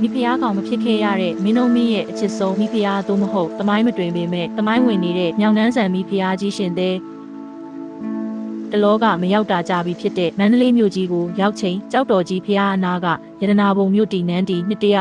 မိဖုရားကောင်မဖြစ်ခဲ့ရတဲ့မင်းတို့မင်းရဲ့အချစ်ဆုံးမိဖုရားသို့မဟုတ်တမိုင်းမတွင်ပေမဲ့တမိုင်းဝင်နေတဲ့မြောင်နှန်းဆန်မိဖုရားကြီးရှင်တဲ့တလောကမရောက်တာကြပြီဖြစ်တဲ့မန္တလေးမြို့ကြီးကိုရောက်ချိန်ကြောက်တော်ကြီးဖျားအနာက ရတနာဘုံမြို့တည်နန်းတီ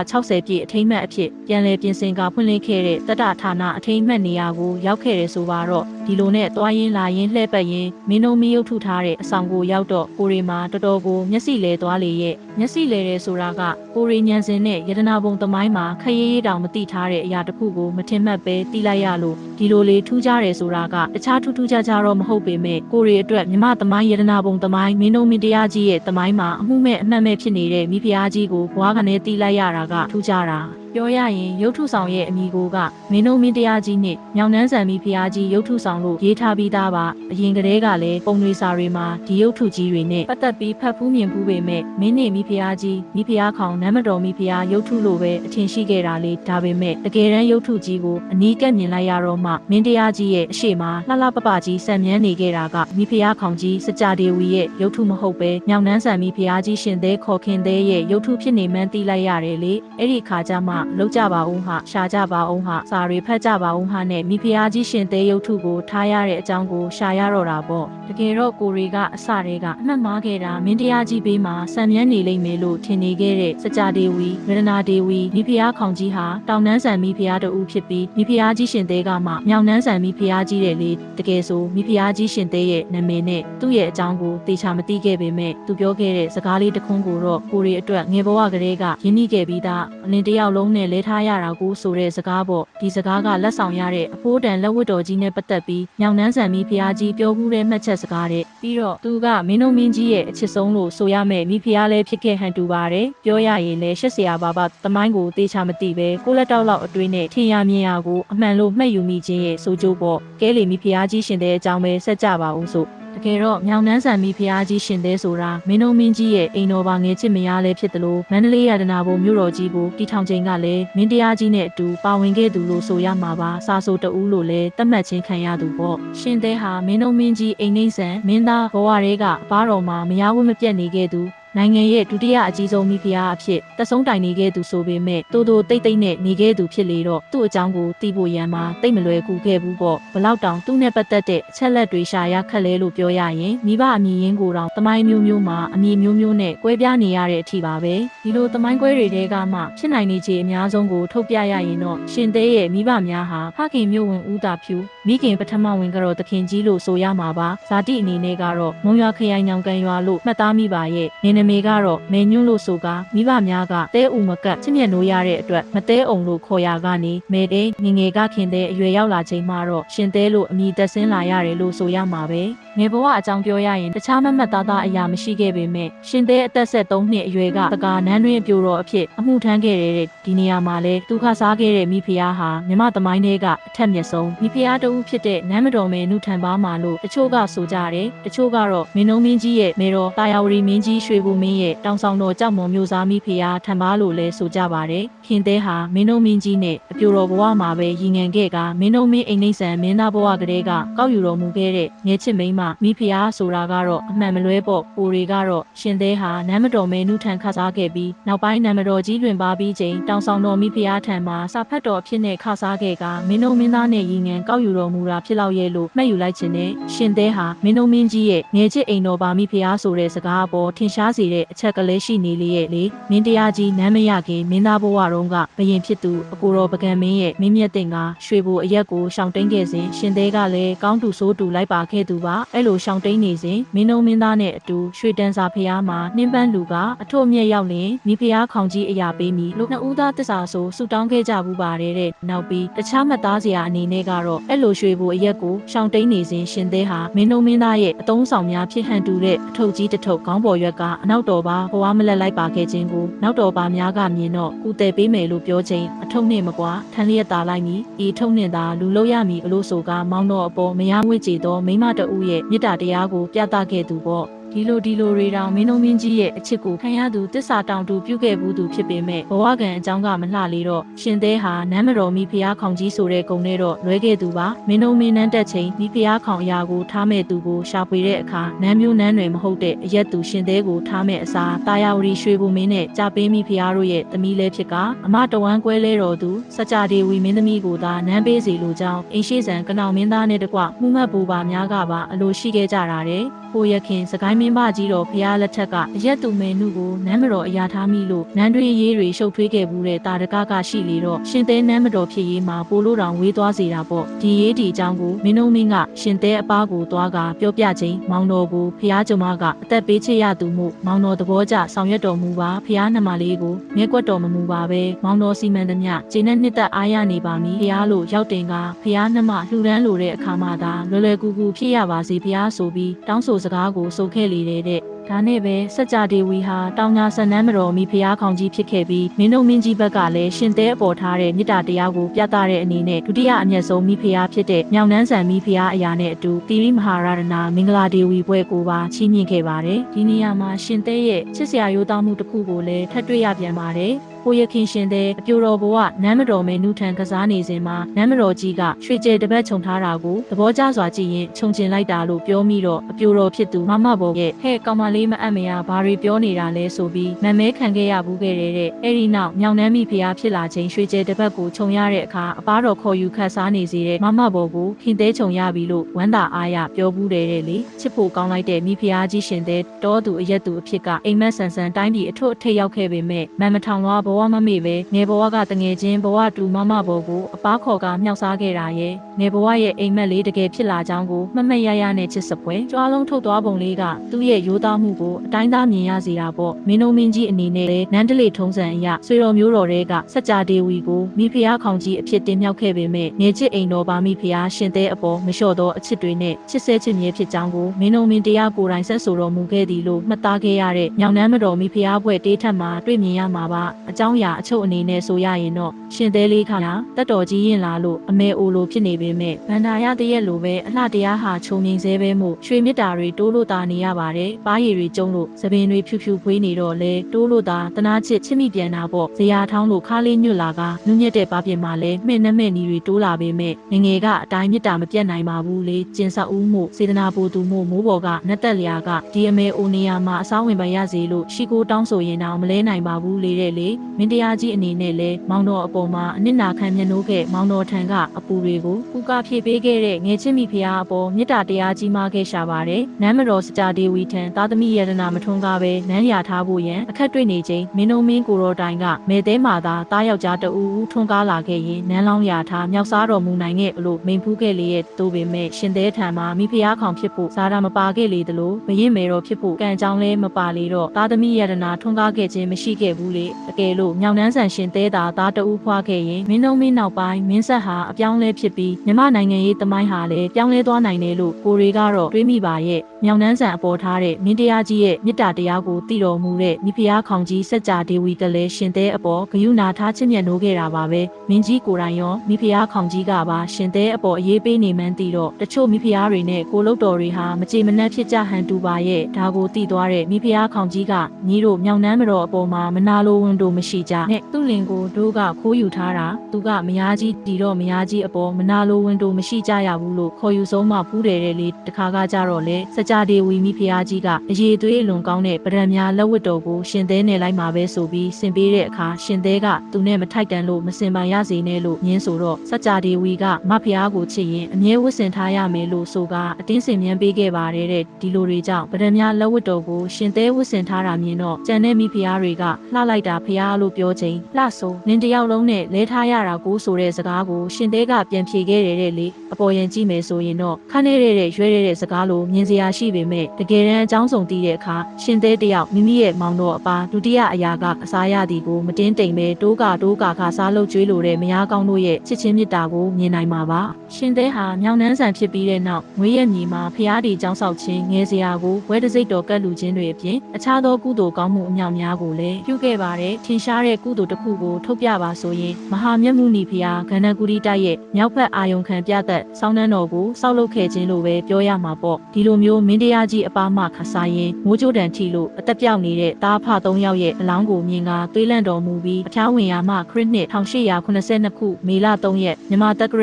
260ပြည့်အထိမ့်မှတ်အဖြစ်ပြန်လည်ပြင်ဆင်ကဖွင့်လှစ်ခဲ့တဲ့တတ္တဌာနအထိမ့်မှတ်နေရာကိုရောက်ခဲ့တယ်ဆိုပါတော့ဒီလိုနဲ့တွားရင်လာရင်လှည့်ပတ်ရင်မင်းတို့မရုပ်ထုထားတဲ့အဆောင်ကိုရောက်တော့ကိုရီမှာတော်တော်ကိုမျက်စိလဲသွားလေရဲ့မျက်စိလဲတယ်ဆိုတာကကိုရီညံစင်နဲ့ရတနာဘုံသမိုင်းမှာခရီးရေးတောင်မတိထားတဲ့အရာတစ်ခုကိုမထင်မှတ်ပဲတီးလိုက်ရလို့ဒီလိုလေးထူးခြားတယ်ဆိုတာကတခြားထူးထူးခြားခြားတော့မဟုတ်ပေမဲ့ကိုရီအတွက်မြမသမိုင်းရတနာဘုံသမိုင်းမင်းတို့မင်းတရားကြီးရဲ့သမိုင်းမှာအမှုမဲ့အမှတ်မဲ့ဖြစ်နေတဲ့မိဖုရားကြီးကိုဘွားကနေတီးလိုက်ရတာကထူးခြားတာပြောရရင်ရုပ်ထုဆောင်ရဲ့အမိကိုကမင်းတို့မင်းတရားကြီးနဲ့မြောင်နှန်းဆန်မိဖုရားကြီးရုပ်ထုဆောင်လို့ရေးထားပြီးသားပါအရင်ကတည်းကလည်းပုံတွေစာတွေမှာဒီရုပ်ထုကြီးတွေနဲ့ပတ်သက်ပြီးဖတ်ဖူးမြင်ဖူးပေမဲ့မင်းနဲ့မိဖုရားကြီးမိဖုရားခေါင်နမ်းမတော်မိဖုရားရုပ်ထုလို့ပဲအထင်ရှိခဲ့တာလေဒါပေမဲ့တကယ်တမ်းရုပ်ထုကြီးကိုအနီးကပ်မြင်လိုက်ရတော့မှမင်းတရားကြီးရဲ့အရှိမလှလှပပကြီးစံမြန်းနေခဲ့တာကမိဖုရားခေါင်ကြီးစကြဒေဝီရဲ့ရုပ်ထုမဟုတ်ပဲမြောင်နှန်းဆန်မိဖုရားကြီးရှင်သေးခေါ်ခင်သေးရဲ့ရုပ်ထုဖြစ်နေမှန်းသိလိုက်ရတယ်လေအဲ့ဒီခါကျမှလောက်ကြပါဦးဟာရှာကြပါဦးဟာစာတွေဖတ်ကြပါဦးဟာနဲ့မိဖုရားကြီးရှင်သေးရုပ်ထုကိုထားရတဲ့အကြောင်းကိုရှာရတော့တာပေါ့တကယ်တော့ကိုရီကအစတွေကအမှတ်မှားခဲ့တာမင်းတရားကြီးဘေးမှာစံမြန်းနေလိမ့်မယ်လို့ထင်နေခဲ့တဲ့စကြဒေဝီရတနာဒေဝီမိဖုရားခေါင်ကြီးဟာတောင်နှန်းဆန်မိဖုရားတူဖြစ်ပြီးမိဖုရားကြီးရှင်သေးကမှမြောင်နှန်းဆန်မိဖုရားကြီးတဲ့လေတကယ်ဆိုမိဖုရားကြီးရှင်သေးရဲ့နာမည်နဲ့သူ့ရဲ့အကြောင်းကိုသေချာမသိခဲ့ပေမဲ့သူပြောခဲ့တဲ့စကားလေးတစ်ခွန်းကိုတော့ကိုရီအတွက်ငယ်ဘဝကလေးကရင်းနှီးခဲ့ပြီးသားအလင်းတယောက်လုံးနဲ့လဲထားရတာကိုဆိုတဲ့စကားပေါ့ဒီစကားကလက်ဆောင်ရတဲ့အဖိုးတန်လက်ဝတ်တော်ကြီးနဲ့ပတ်သက်ပြီးမြောင်နှန်းဆန်မိဖုရားကြီးပြောမှုတဲ့မှတ်ချက်စကားတဲ့ပြီးတော့သူကမင်းတို့မင်းကြီးရဲ့အချစ်ဆုံးလို့ဆိုရမယ်မိဖုရားလည်းဖြစ်ခဲ့ဟန်တူပါတယ်ပြောရရင်လည်းရှက်စရာပါပါသမိုင်းကိုသေချာမသိပဲကိုလက်တောက်လောက်အတွင်းနဲ့ထင်ရမြင်ရကိုအမှန်လို့မှတ်ယူမိခြင်းရဲ့ဆိုကြိုးပေါ့ကဲလေမိဖုရားကြီးရှင်တဲ့အကြောင်းပဲဆက်ကြပါဦးဆို တကယ်တော့မြောင်နှန်းဆန်မိဖုရားကြီးရှင်သေးဆိုတာမင်းတို့မင်းကြီးရဲ့အိမ်တော်ပါငယ်ချစ်မယားလည်းဖြစ်တယ်လို့မန္တလေးရတနာဘုံမြို့တော်ကြီးကိုတီထောင်ချိန်ကလည်းမင်းတရားကြီးနဲ့အတူပါဝင်ခဲ့သူလို့ဆိုရမှာပါစာဆိုတူလို့လည်းတတ်မှတ်ချင်းခံရသူပေါ့ရှင်သေးဟာမင်းတို့မင်းကြီးအိမ်နှိမ့်ဆန်မင်းသားဘဝတွေကဘာတော်မှာမယားဝတ်မပြတ်နေခဲ့သူ နိုင်ငံရဲ့ဒုတိယအကြီးဆုံးမိဖုရားအဖြစ်တဆုံးတိုင်နေခဲ့သူဆိုပေမဲ့တိုးတိုးတိတ်တိတ်နဲ့နေခဲ့သူဖြစ်လေတော့သူ့အကြောင်းကိုသိဖို့ရန်မှာတိတ်မလွယ်ကူခဲ့ဘူးပေါ့ဘလောက်တောင်သူ့နဲ့ပတ်သက်တဲ့အချက်လက်တွေရှာရခက်လဲလို့ပြောရရင်မိဘအမည်ရင်းကိုတောင်တမိုင်းမျိုးမျိုးမှာအမည်မျိုးမျိုးနဲ့ကွဲပြားနေရတဲ့အထိပါပဲဒီလိုတမိုင်းကွဲတွေတဲကမှဖြစ်နိုင်နေခြေအများဆုံးကိုထုတ်ပြရရင်တော့ရှင်သေးရဲ့မိဘများဟာဖခင်မျိုးဝင်ဦးတာဖြူမိခင်ပထမဝင်ကတော့သခင်ကြီးလို့ဆိုရမှာပါဇာတိအနေနဲ့ကတော့မုံရွာခရိုင်ညောင်ကန်ရွာလို့မှတ်သားမိပါရဲ့နေနမေကတော့မေညွန်းလို့ဆိုကာမိဘများကတဲဥမကတ်ချစ်မြတ်နိုးရတဲ့အတွက်မတဲအောင်လို့ခေါ်ရကနေမေတဲငငယ်ကခင်တဲ့အရွယ်ရောက်လာချိန်မှာတော့ရှင်တဲလို့အမိသက်ဆင်းလာရတယ်လို့ဆိုရမှာပဲငယ်ဘဝအကြောင်းပြောရရင်တခြားမမတ်သားသားအရာမရှိခဲ့ပေမဲ့ရှင်တဲအသက်73နှစ်အရွယ်ကတကာနန်းတွင်အပြိုတော်အဖြစ်အမှုထမ်းခဲ့တဲ့ဒီနေရာမှာလဲသူခစားခဲ့တဲ့မိဖုရားဟာမြမသမိုင်းတွေကအထက်မြက်ဆုံးမိဖုရားတဦးဖြစ်တဲ့နန်းမတော်မဲနုထံပါမှာလို့တချို့ကဆိုကြတယ်တချို့ကတော့မင်းနှုံးမင်းကြီးရဲ့မေတော်တာယာဝရီမင်းကြီးရွှေဘူမင်းရဲ့တောင်ဆောင်တော်ကြောက်မွန်မျိုးစားမိဖုရားထံပါလို့လဲဆိုကြပါတယ်ခင်သေးဟာမင်းနှုံးမင်းကြီးနဲ့အပြိုတော်ဘဝမှာပဲရည်ငန်ခဲ့ကမင်းနှုံးမင်းအိမ်နှိမ့်ဆန်မင်းသားဘဝကလေးကကောက်ယူတော်မူခဲ့တဲ့ငယ်ချစ်မိန်းမမိဖုရားဆိုတာကတော့အမှန်မလွဲပေါ့ပိုတွေကတော့ရှင်သေးဟာနန်းမတော်မဲနုထံခစားခဲ့ပြီးနောက်ပိုင်းနန်းမတော်ကြီးတွင်ပါပြီးချိန်တောင်ဆောင်တော်မိဖုရားထံမှာစာဖတ်တော်အဖြစ်နဲ့ခစားခဲ့ကမင်းနှုံးမင်းသားနဲ့ရည်ငန်ကောက်ယူတော်မူတာဖြစ်လောက်ရဲ့လို့မှတ်ယူလိုက်ခြင်းနဲ့ရှင်သေးဟာမင်းနှုံးမင်းကြီးရဲ့ငယ်ချစ်အိမ်တော်ပါမိဖုရားဆိုတဲ့စကားအပေါ်ထင်ရှားစေတဲ့အချက်ကလေးရှိနေလေရဲ့လေမင်းတရားကြီးနမ်းမရခင်မင်းသားဘဝတုန်းကဘယင်ဖြစ်သူအကိုတော်ပကံမင်းရဲ့မင်းမြတ်တင်ကရွှေဘိုအရက်ကိုရှောင်တိန်ခဲ့စဉ်ရှင်သေးကလည်းကောင်းတူဆိုးတူလိုက်ပါခဲ့သူပါအဲ့လိုရှောင်တိန်နေစဉ်မင်းနှုံးမင်းသားနဲ့အတူရွှေတန်းစာဖျားမှာနှင်းပန်းလူကအထွတ်အမြတ်ရောက်လင်မိဖုရားခေါင်ကြီးအရာပေးမိလို့နှစ်ဦးသားတစ္ဆာဆိုဆူတောင်းခဲ့ကြဘူးပါတယ်တဲ့နောက်ပြီးတခြားမှတ်သားစရာအနေနဲ့ကတော့အဲ့လိုရွှေဘိုအရက်ကိုရှောင်တိန်နေစဉ်ရှင်သေးဟာမင်းနှုံးမင်းသားရဲ့အတုံးဆောင်များဖြစ်ဟန်တူတဲ့အထုပ်ကြီးတစ်ထုပ်ခေါင်းပေါ်ရွက်ကအနောက်တော်ပါဘဝမလက်လိုက်ပါခဲ့ခြင်းကိုနောက်တော်ပါများကမြင်တော့ကုတယ်ပေးမယ်လို့ပြောချိန်အထုပ်နဲ့မကွာထန်းလျက်သာလိုက်မည်ဤထုပ်နဲ့သာလူလို့ရမည်အလို့ဆိုကမောင်းတော်အပေါ်မယားဝစ်ကြည်သောမိမတအုပ်ရဲ့မေတ္တာတရားကိုပြသခဲ့သူပေါ့ ဒီလိုဒီလိုတွေတောင်မင်းတို့မင်းကြီးရဲ့အချစ်ကိုခံရသူတစ္ဆာတောင်တူပြုခဲ့ဘူးသူဖြစ်ပေမဲ့ဘဝကံအကြောင်းကမလှလေတော့ရှင်သေးဟာနမ်းမတော်မိဖုရားခေါင်ကြီးဆိုတဲ့ဂုံနဲ့တော့လွဲခဲ့သူပါမင်းတို့မင်းနန်းတက်ချိန်မိဖုရားခေါင်အရာကိုထားမဲ့သူကိုရှာဖွေတဲ့အခါနမ်းမျိုးနန်းတွေမဟုတ်တဲ့အရက်သူရှင်သေးကိုထားမဲ့အစားတာယာဝတီရွှေဘုံမင်းနဲ့ကြာပေးမိဖုရားတို့ရဲ့သမီးလေးဖြစ်ကအမတဝမ်းကွဲလဲတော်သူစကြဒေဝီမင်းသမီးကိုသာနမ်းပေးစီလိုကြောင်းအိမ်ရှိဆန်ကနောင်မင်းသားနဲ့တကွမှုမှတ်ပူပါများကပါအလိုရှိခဲ့ကြတာတဲ့ကိုရခင်စကိုင်းမင်းမကြီးတော်ဖျားလက်ထက်ကအရက်သူမဲနုကိုနမ်းမတော်အရာထားမိလို့နန်းတွေရေးတွေရှုပ်ထွေးခဲ့ဘူးတဲ့တာတကကရှိလေတော့ရှင်သေးနမ်းမတော်ဖြစ်ရေးမှာပိုလို့တောင်ဝေးသွားစေတာပေါ့ဒီရေးဒီအကြောင်းကိုမင်းတို့မင်းကရှင်သေးအပားကိုသွားကပြောပြချင်းမောင်တော်ကိုဖျားကျမကအသက်ပေးချစ်ရသူမှုမောင်တော်သဘောကျဆောင်ရွက်တော်မူပါဖျားနှမလေးကိုမြဲကွက်တော်မမူပါပဲမောင်တော်စီမံသမျှကျင်းနဲ့နှစ်သက်အားရနေပါမည်ဖျားလို့ရောက်တင်ကဖျားနှမလှူဒန်းလိုတဲ့အခါမှသာလွယ်လွယ်ကူကူဖြစ်ရပါစေဖျားဆိုပြီးတောင်းဆိုစကားကိုဆိုခဲ့လေတဲ့တဲ့ဒါနဲ့ပဲစကြဒေဝီဟာတောင်ညာဆန်နန်းမတော်မိဖုရားခေါင်ကြီးဖြစ်ခဲ့ပြီးမင်းတို့မင်းကြီးဘက်ကလည်းရှင်သေးအပေါ်ထားတဲ့မြစ်တာတရားကိုပြသတဲ့အနေနဲ့ဒုတိယအမျက်ဆုံးမိဖုရားဖြစ်တဲ့မြောင်နှန်းဆန်မိဖုရားအရာနဲ့အတူတိရိမဟာရတနာမင်္ဂလာဒေဝီဘွဲကိုပါချီးမြှင့်ခဲ့ပါတယ်ဒီနေရာမှာရှင်သေးရဲ့ချစ်စရာရိုးသားမှုတစ်ခုကိုလည်းထပ်တွေ့ရပြန်ပါတယ် ကိုရခင်ရှင်တဲ့အပြိုတော်ဘဝနမ်းမတော်မဲနုထံကစားနေစဉ်မှာနမ်းမတော်ကြီးကရွှေကျဲတပတ်ခြုံထားတာကိုသဘောကျစွာကြည့်ရင်ခြုံကျင်လိုက်တာလို့ပြောမိတော့အပြိုတော်ဖြစ်သူမမဘော်ရဲ့ဟဲ့ကောင်မလေးမအပ်မရဘာတွေပြောနေတာလဲဆိုပြီးမမဲခံခဲ့ရဘူးခဲ့တဲ့တဲ့အဲ့ဒီနောက်မြောင်နှမ်းမိဖုရားဖြစ်လာချိန်ရွှေကျဲတပတ်ကိုခြုံရတဲ့အခါအပားတော်ခေါ်ယူခတ်စားနေစေတဲ့မမဘော်ကိုခင်သေးခြုံရပြီလို့ဝမ်းသာအားရပြောဘူးတယ်တဲ့လေချစ်ဖို့ကောင်းလိုက်တဲ့မိဖုရားကြီးရှင်တဲ့တောသူအရက်သူအဖြစ်ကအိမ်မက်ဆန်ဆန်တိုင်းပြည်အထွတ်အထိပ်ရောက်ခဲ့ပေမဲ့မန်မထောင်တော့ဘဝမမေ့ပဲငယ်ဘဝကတငယ်ချင်းဘဝတူမမဘော်ကိုအပားခေါ်ကမြောက်စားခဲ့တာရဲ့ငယ်ဘဝရဲ့အိမ်မက်လေးတကယ်ဖြစ်လာကြောင်းကိုမှတ်မှတ်ရရနဲ့ချစ်စပွဲကြွားလုံးထုတ်သွားပုံလေးကသူ့ရဲ့ရိုးသားမှုကိုအတိုင်းသားမြင်ရစေတာပေါ့မင်းတို့မင်းကြီးအနေနဲ့လည်းနန်းတလေထုံးစံအရဆွေတော်မျိုးတော်တွေကစကြဒေဝီကိုမိဖုရားခေါင်ကြီးအဖြစ်တင်မြောက်ခဲ့ပေမဲ့ငယ်ချစ်အိမ်တော်ပါမိဖုရားရှင်တဲ့အပေါ်မလျှော့သောအချစ်တွေနဲ့ချစ်ဆဲချစ်မြဲဖြစ်ကြောင်းကိုမင်းတို့မင်းတရားကိုယ်တိုင်ဆက်ဆိုတော်မူခဲ့သည်လို့မှတ်သားခဲ့ရတဲ့ညောင်နှမ်းမတော်မိဖုရားဘွဲ့တေးထက်မှာတွေ့မြင်ရမှာပါအကြောင်းအရာအချုပ်အနေနဲ့ဆိုရရင်တော့ရှင်သေးလေးခါလားတက်တော်ကြီးရင်လာလို့အမေအိုလိုဖြစ်နေပေမဲ့ဗန္ဒာရတရက်လိုပဲအလှတရားဟာခြုံငိမ့်စေပဲမို့ရွှေမြစ်တာတွေတိုးလို့တာနေရပါတယ်ပါးရည်တွေကျုံလို့သပင်တွေဖြူဖြူဖွေးနေတော့လဲတိုးလို့တာတနာချစ်ချစ်မိပြန်တာပေါ့ဇရာထောင်းလို့ခါလေးညွတ်လာကနုညက်တဲ့ပါပြင်မှာလဲမှင့်နှမဲ့နီတွေတိုးလာပေမဲ့ငငယ်ကအတိုင်းမြစ်တာမပြတ်နိုင်ပါဘူးလေကျင်ဆောက်ဦးမှုစေတနာပူသူမှုမိုးပေါ်ကနတ်တက်လျာကဒီအမေအိုနေယာမှာအဆောင်ဝင်ပါရစေလို့ရှီကိုတောင်းဆိုရင်တော့မလဲနိုင်ပါဘူးလေတဲ့လေ မင်းတရားကြီးအနေနဲ့လဲမောင်တော်အပေါ်မှာအနစ်နာခံမျက်နှိုးခဲ့မောင်တော်ထံကအပူတွေကိုပူကဖြည့်ပေးခဲ့တဲ့ငယ်ချင်းမိဖုရားအပေါ်မေတ္တာတရားကြီးမားခဲ့ရှာပါတယ်နမ်းမတော်စကြဒေဝီထံသာသမီယရနာမထွန်းကားပဲနန်းရထားဖို့ရန်အခက်တွေ့နေချိန်မင်းတို့မင်းကိုရောတိုင်ကမဲသေးမာသာတားယောက်ျားတအူးဦးထွန်းကားလာခဲ့ရင်နန်းလောင်းရထားမြောက်စားတော်မူနိုင်ခဲ့လို့မိန်ဖူးခဲ့လေရဲ့တိုးပေမဲ့ရှင်သေးထံမှာမိဖုရားခေါင်ဖြစ်ဖို့ဇာတာမပါခဲ့လေသလိုမရင်မေတော်ဖြစ်ဖို့ကံကြောင်းလဲမပါလေတော့သာသမီယရနာထွန်းကားခဲ့ခြင်းမရှိခဲ့ဘူးလေအကယ်လို့မြောင်နှန်းဆန်ရှင်သေးတာသားတအူးဖွားခဲ့ရင်မင်းတို့မင်းနောက်ပိုင်းမင်းဆက်ဟာအပြောင်းလဲဖြစ်ပြီးမြမနိုင်ငံရေးသမိုင်းဟာလည်းပြောင်းလဲသွားနိုင်တယ်လို့ကိုရီကတော့တွေးမိပါရဲ့မြောင်နှန်းဆန်အပေါ်ထားတဲ့မင်းတရားကြီးရဲ့မေတ္တာတရားကိုတည်တော်မူတဲ့မိဖုရားခေါင်ကြီးစัจ जा ဒေဝီကလည်းရှင်တဲ့အပေါ်ဂယုဏထားချစ်မြတ်နိုးခဲ့တာပါပဲမင်းကြီးကိုယ်တိုင်ရောမိဖုရားခေါင်ကြီးကပါရှင်တဲ့အပေါ်အရေးပေးနေမှန်းသိတော့တချို့မိဖုရားတွေနဲ့ကိုလုတ်တော်တွေဟာမကြေမနက်ဖြစ်ကြဟန်တူပါရဲ့ဒါကိုတည်သွားတဲ့မိဖုရားခေါင်ကြီးကညီတို့မြောင်နှန်းမတော်အပေါ်မှာမနာလိုဝန်တို့မရှိကြနဲ့သူ့လင်ကိုတို့ကခိုးယူထားတာသူကမယားကြီးတီတော့မယားကြီးအပေါ်မနာလိုဝန်တို့မရှိကြရဘူးလို့ခေါ်ယူဆုံးမှဖူးတယ်တဲ့လေတခါကကြတော့လေစကြဒေဝီမိဖုရားကြီးကအရေးသွေးအလွန်ကောင်းတဲ့ဗရံများလက်ဝတ်တော်ကိုရှင်သေးနဲ့လိုက်မှာပဲဆိုပြီးဆင်ပေးတဲ့အခါရှင်သေးကသူနဲ့မထိုက်တန်လို့မစင်ပါရစေနဲ့လို့ညင်းဆိုတော့စကြဒေဝီကမဖုရားကိုချစ်ရင်အမြဲဝတ်ဆင်ထားရမယ်လို့ဆိုကအတင်းစင်မြန်းပေးခဲ့ပါတယ်တဲ့ဒီလိုတွေကြောင့်ဗရံများလက်ဝတ်တော်ကိုရှင်သေးဝတ်ဆင်ထားတာမြင်တော့ကြံတဲ့မိဖုရားတွေကလှလိုက်တာဖုရားလို့ပြောချိန်လှဆိုနင်တယောက်လုံးနဲ့လဲထားရတာကိုဆိုတဲ့စကားကိုရှင်သေးကပြန်ဖြေခဲ့တယ်တဲ့လေအပေါ်ရင်ကြည့်မယ်ဆိုရင်တော့ခန်းနေတဲ့တဲ့ရွဲတဲ့စကားလိုမြင်စရာရှိပေမဲ့တကယ်တမ်းအကြောင်းစုံတည်တဲ့အခါရှင်သေးတယောက်မိမိရဲ့မောင်တော်အပါဒုတိယအရာကအစားရသည်ကိုမတင်းတိမ်ပဲတိုးကတိုးကခါစားလုပ်ကျွေးလိုတဲ့မယားကောင်းတို့ရဲ့ချစ်ချင်းမြတ်တာကိုမြင်နိုင်မှာပါရှင်သေးဟာမြောင်နှန်းဆန်ဖြစ်ပြီးတဲ့နောက်ငွေရမြေမှာဖျားတီចောင်းဆောက်ခြင်းငယ်စရာကိုဝဲတစိတ်တော်ကတ်လူခြင်းတွေအပြင်အခြားသောကုသိုလ်ကောင်းမှုအမြောက်များကိုလည်းပြုခဲ့ပါတယ်ထင်ရှားတဲ့ကုသိုလ်တစ်ခုကိုထုတ်ပြပါဆိုရင်မဟာမြတ်မုနီဖျားဂန္ဓကူရီတိုက်ရဲ့မြောက်ဘက်အာယုံခံပြသက်ဆောင်းနှန်းတော်ကိုစောက်လုပ်ခဲ့ခြင်းလို့ပဲပြောရမှာပေါ့ဒီလိုမျိုးမင်းတရားကြီးအပါမခစားရင်မိုးကြိုးတန်ထီလို့အသက်ပြောက်နေတဲ့တားဖ၃ယောက်ရဲ့အလောင်းကိုမြင်ကသွေးလန့်တော်မူပြီးအဖျားဝင်ရာမှခရစ်နှစ်1882ခုမေလ3ရက်မြန်မာတက္က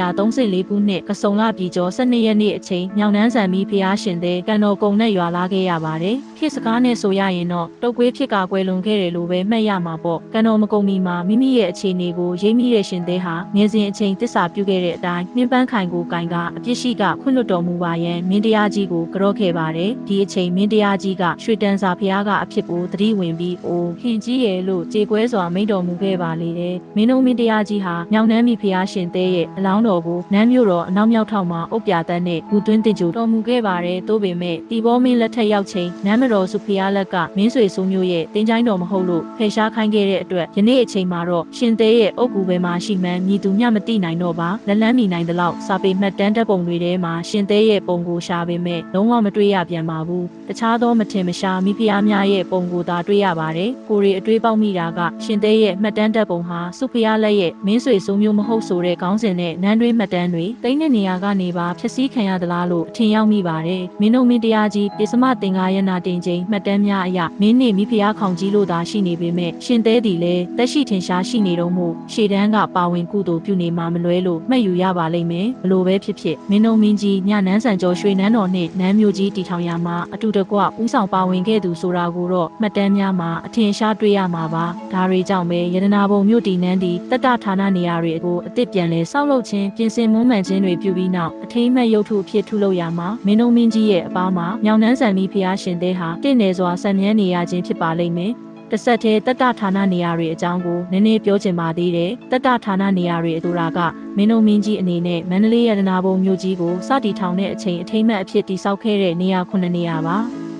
ရာ1234ခုနှစ်ကစုံလပြည်ကျော်12ရက်နေ့အချိန်မြောင်နှန်းဆန်ပြီးဖျားရှင်တဲ့ကန်တော်ကုံနဲ့ရွာလာခဲ့ရပါတယ်ဖြစ်စကားနဲ့ဆိုရရင်တော့တုတ်ကွေးဖြစ်ကကွယ်လွန်ခဲ့တယ်လို့ပဲမှတ်ရမှာပေါ့ကန်တော်မကုံမီမှာမိမိရဲ့အခြေအနေကိုရိပ်မိတဲ့ရှင်သေးဟာငယ်စဉ်အချိန်တစ္ဆာပြုခဲ့တဲ့အတိုင်းနှင်းပန်းခိုင်ကိုကင်ကအပြစ်ရှိကခွင့်လွတ်တော်မူပါရန်မင်းတရားကြီးကိုကြော့ခဲ့ပါတယ်ဒီအချိန်မင်းတရားကြီးကရွှေတန်းစာဖျားကအဖြစ်ကိုသတိဝင်ပြီးအိုးခင်ကြီးရဲ့လို့ကြေကွဲစွာမိန့်တော်မူခဲ့ပါလေတယ်မင်းတို့မင်းတရားကြီးဟာမြောင်နှမ်းမိဖျားရှင်သေးရဲ့အလောင်းတော်ကိုနန်းမြို့တော်အနောက်မြောက်ထောင်မှာအုပ်ပြတန်းနဲ့ဘူသွင်းတင်ကြိုတော်မူခဲ့ပါတယ်သို့ပေမဲ့တီဘောမင်းလက်ထက်ရောက်ချိန်နန်းမတော်စုဖျားလက်ကမင်းဆွေဆိုးမျိုးရဲ့တင်ချိုင်းတော်မဟုတ်လို့ဖယ်ရှားခိုင်းခဲ့တဲ့အတွက်ယနေ့အချိန်မှာတော့ရှင်သေးရဲ့အုပ်ကူပဲမှာရှိမှန်းမြည်သူမျှမသိနိုင်တော့ပါလက်လန်းမိနိုင်တဲ့လောက်စာပေမှတ်တမ်းတပ်ပုံတွေထဲမှာရှင်သေးရဲ့ပုံကိုရှာပေမဲ့လုံးဝမတွေ့ရပြန်ပါဘူးတခြားသောမထင်မရှားမိဖုရားများရဲ့ပုံကိုသာတွေ့ရပါတယ်ကိုရီအတွေးပေါက်မိတာကရှင်သေးရဲ့မှတ်တမ်းတပ်ပုံဟာစုဖျားလက်ရဲ့မင်းဆွေဆိုးမျိုးမဟုတ်ဆိုတဲ့ခေါင်းစဉ်နဲ့နန်းတွေးမှတ်တမ်းတွေတိမ့်တဲ့နေရာကနေပါဖြစ်စည်းခံရသလားလို့အထင်ရောက်မိပါတယ်မင်းတို့မင်းတရားကြီးပြစ္စမသင်္ကာယနာတင်ချိန်မှတ်တမ်းများအရမင်းနေမိဖုရားခေါင်ကြီးလို့သာရှိနေပေမဲ့ရှင်သေးသည်လည်းတက်ရှိထင်ရှားရှိနေတော့မှုရှေတန်းကပါဝင်ကုသိုလ်ပြုနေမှာမလွဲလို့မှတ်ယူရပါလိမ့်မယ်ဘလို့ပဲဖြစ်ဖြစ်မင်းတို့မင်းကြီးညနန်းဆန်ကျော်ရွှေနန်းတော်နှင့်နန်းမျိုးကြီးတီထောင်ရာမှာအတူတကွဦးဆောင်ပါဝင်ခဲ့သူဆိုတာကိုတော့မှတ်တမ်းများမှာအထင်ရှားတွေ့ရမှာပါဒါတွေကြောင့်ပဲယတနာဘုံမြို့တီနန်းတီတတ္တဌာနနေရာတွေကိုအစ်စ်ပြန်လဲဆောက်လုပ်ခြင်းပြင်ဆင်မွမ်းမံခြင်းတွေပြုပြီးနောက်အထိမ့်မဲ့ရုပ်ထုအဖြစ်ထုလုပ်ရမှာမင်းတို့မင်းကြီးရဲ့အပားမှာမြောင်နှန်းဆန်မီဖျားရှင်တဲ့ဟာတင့်နေစွာဆံမြန်းနေရခြင်းဖြစ်ပါလိမ့်မယ်တစ်ဆက်တည်းတတ္တဌာနနေရာတွေအကြောင်းကိုနည်းနည်းပြောချင်ပါသေးတယ်တတ္တဌာနနေရာတွေအတူတာကမင်းတို့မင်းကြီးအနေနဲ့မန္တလေးရတနာဘုံမြို့ကြီးကိုစတီထောင်တဲ့အချိန်အထိမ့်မဲ့အဖြစ်တည်ဆောက်ခဲ့တဲ့နေရာခုနှစ်နေရာပါ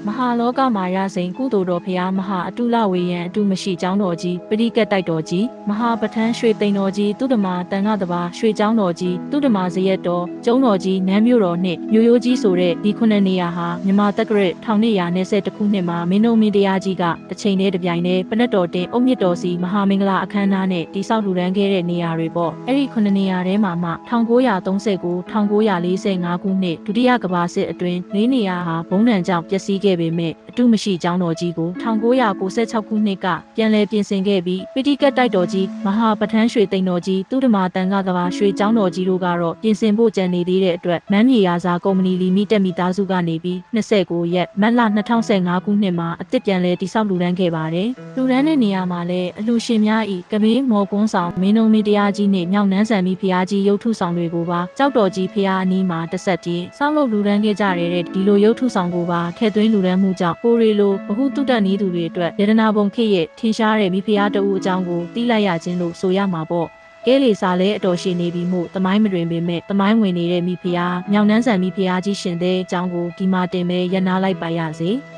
မဟာလောကမာရစိန်ကုသိုလ်တော်ဖရာမဟာအတုလဝေယံအတုမရှိကျောင်းတော်ကြီးပရိကတ်တိုက်တော်ကြီးမဟာပဋ္ဌာန်းရွှေသိန်တော်ကြီးတုဒ္ဓမာတန်ခတဘာရွှေကျောင်းတော်ကြီးတုဒ္ဓမာဇရက်တော်ကျုံတော်ကြီးနန်းမြို့တော်နှင့်မြို့ရိုးကြီးဆိုတဲ့ဒီခုနှစ်နေရာဟာမြန်မာတက္ကရာ1920ခုနှစ်မှာမင်းတို့မင်းတရားကြီးကတစ်ချိန်တည်းတစ်ပြိုင်တည်းပနတ်တော်တင်အုတ်မြစ်တော်စီမဟာမင်္ဂလာအခမ်းအနားနဲ့တိဆောက်လှူဒန်းခဲ့တဲ့နေရာတွေပေါ့အဲ့ဒီခုနှစ်နေရာထဲမှာမှ1939 1945ခုနှစ်ဒုတိယကမ္ဘာစစ်အတွင်း၄နေရာဟာဘုံဏံကြောင့်ပျက်စီးခဲ့ပေမဲ့အတုမရှိကျောင်းတော်ကြီးကို1996ခုနှစ်ကပြန်လည်ပြင်ဆင်ခဲ့ပြီးပိဋိကတ်တိုက်တော်ကြီးမဟာပဋ္ဌာန်းရွှေသိန်တော်ကြီးသူဓမ္မာတန်ခကဘာရွှေကျောင်းတော်ကြီးတို့ကတော့ပြင်ဆင်ဖို့ကြံနေသေးတဲ့အတွက်မန်းမြေရာဇာကုမ္ပဏီလီမိတက်မိသားစုကနေပြီး29ရက်မတ်လ2015ခုနှစ်မှာအစ်စ်ပြန်လည်တိစောက်လူဒန်းခဲ့ပါတယ်လူဒန်းတဲ့နေရာမှာလည်းအလှရှင်များဤကမေးမော်ကွန်းဆောင်မင်းတို့မင်းတရားကြီးနဲ့မြောက်နန်းဆန်မီဖျားကြီးရုပ်ထုဆောင်တွေကိုပါကြောက်တော်ကြီးဖျားအနီးမှာတစ်ဆက်ပြေးစောက်လုပ်လူဒန်းခဲ့ကြရတဲ့ဒီလိုရုပ်ထုဆောင်ကိုပါထည့်သွင်းလူဒန်းမှုကြောင့်ကိုရီလိုဘဟုတုတ္တနည်းသူတွေအတွက်ယတနာဘုံခေတ်ရဲ့ထင်ရှားတဲ့မိဖုရားတအူအကြောင်းကိုသိလိုက်ရခြင်းလို့ဆိုရမှာပေါ့ကဲလေစာလဲအတော်ရှိနေပြီမို့တမိုင်းမတွင်ပေမဲ့တမိုင်းဝင်နေတဲ့မိဖုရားမြောင်နှန်းဆန်မိဖုရားကြီးရှင်တဲ့အကြောင်းကိုဒီမှာတင်ပဲရနာလိုက်ပါရစေ။